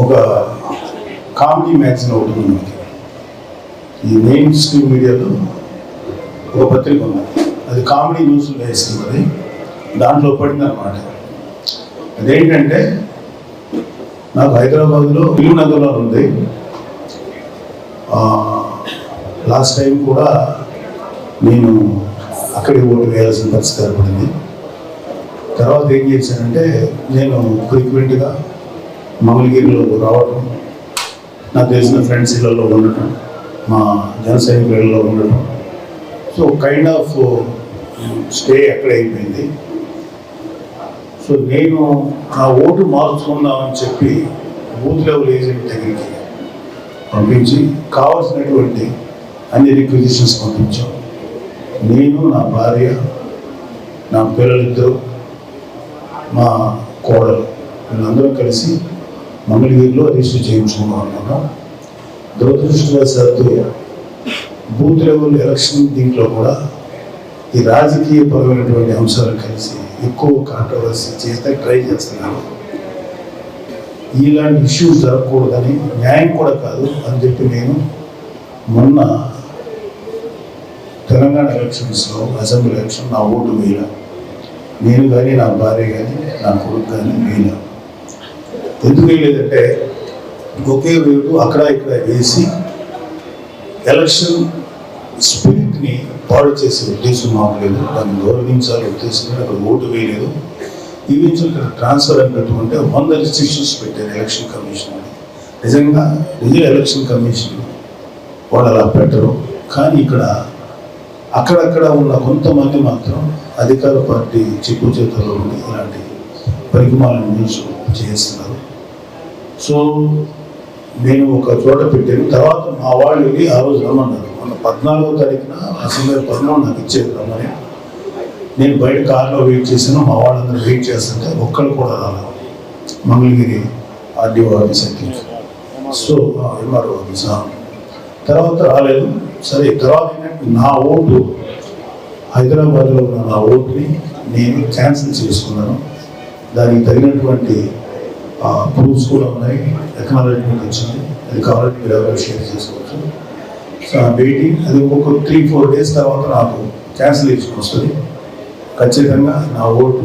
ఒక comedy magazine ఒకటి ఉంది. మనకి ఈ మెయిన్ స్ట్రీమ్ మీడియాలో ఒక పత్రిక ఉన్నది అది కామెడీ న్యూస్లు వేస్తున్నది దాంట్లో పడింది అనమాట అదేంటంటే నాకు హైదరాబాద్లో ఇల్లు నగర్లో ఉంది. లాస్ట్ టైం కూడా నేను అక్కడే ఓటు వేయాల్సిన పరిస్థితి ఏర్పడింది. తర్వాత ఏం చేశానంటే నేను ఫ్రీక్వెంట్గా మంగళగిరిలో రావటం నాకు తెలిసిన ఫ్రెండ్స్ ఇళ్ళలో ఉండటం మా జన సైనికులలో ఉండటం. సో కైండ్ ఆఫ్ స్టే అక్కడ అయిపోయింది. సో నేను నా ఓటు మార్చుకుందామని చెప్పి బూత్ లెవెల్ ఏజెంట్ దగ్గరికి పంపించి కావాల్సినటువంటి అన్ని రిక్విజిషన్స్ పంపించాం. నేను నా భార్య నా పిల్లలిద్దరు మా కోడలు వీళ్ళందరూ కలిసి మంగళగిరిలో రిజిస్టర్ చేయించుకున్నాను దురదృష్టవశాత్తు బూత్ లెవెల్ ఎలక్షన్ దీంట్లో కూడా ఈ రాజకీయ పరమైనటువంటి అంశాలు కలిసి ఎక్కువ కాంట్రవర్సీ చేస్తే ట్రై చేస్తున్నాను ఇలాంటి ఇష్యూస్ జరగకూడదని న్యాయం కూడా కాదు అని చెప్పి నేను మొన్న తెలంగాణ ఎలక్షన్స్లో అసెంబ్లీ ఎలక్షన్ నా ఓటు వేయలే నేను కానీ నా భార్య కానీ నా కొడుకు కానీ వేయలే ఎందుకు వేయలేదంటే ఒకే వేటు అక్కడ ఇక్కడ వేసి ఎలక్షన్ స్పిరిట్ని పాడు చేసే ఉద్దేశం మాకు లేదు. దాన్ని గౌరవించాలి ఉద్దేశం అక్కడ ఓటు వేయలేదు. ఈవెన్చువల్ ఇక్కడ ట్రాన్స్ఫర్ అని పెట్టుకుంటే వంద రిస్ట్రిక్షన్స్ పెట్టారు ఎలక్షన్ కమిషన్ అని. నిజంగా నిజం ఎలక్షన్ కమిషన్ వాళ్ళు అలా పెట్టరు. కానీ ఇక్కడ అక్కడక్కడ ఉన్న కొంతమంది మాత్రం అధికార పార్టీ చిక్కు చేతుల్లో ఉండి ఇలాంటి పరిగమాలను చేస్తున్నారు. సో నేను ఒక చోట పెట్టాను. తర్వాత మా వాళ్ళు వెళ్ళి ఆ రోజు రమ్మన్నారు. మొన్న పద్నాలుగో తారీఖున అసెంబ్లీ పద్నాలుగు నాకు ఇచ్చేది రమ్మని. నేను బయట కార్లో వెయిట్ చేశాను. మా వాళ్ళందరూ వెయిట్ చేస్తుంటే ఒక్కళ్ళు కూడా రాలేదు. మంగళగిరి ఆర్డీఓ ఆఫీస్ అయితే సో ఎంఆర్ఓ ఆఫీస్ తర్వాత రాలేదు. సరే తర్వాత ఏంటంటే నా ఓటు హైదరాబాద్లో ఉన్న నా ఓటుని నేను క్యాన్సిల్ చేసుకున్నాను. దానికి తగినటువంటి ప్రూఫ్స్ కూడా ఉన్నాయి. ఎకనాలజీమెంట్ వచ్చింది అది కావాలంటే మీరు ఎవరైనా షేర్ చేసుకోవచ్చు. సో ఆ వెయిటింగ్ అది ఒక త్రీ ఫోర్ డేస్ తర్వాత నాకు క్యాన్సిలేషన్ వస్తుంది. ఖచ్చితంగా నా ఓటు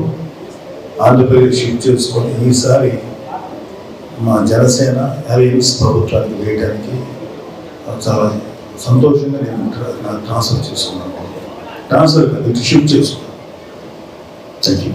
ఆంధ్రప్రదేశ్ షిఫ్ట్ చేసుకొని ఈసారి మా జనసేన అలయన్స్ ప్రభుత్వానికి వేయడానికి చాలా సంతోషంగా నేను ట్రాన్స్ఫర్ చేసుకున్నాను. ట్రాన్స్ఫర్ కాదు షిఫ్ట్ చేసుకున్నాను. Thank you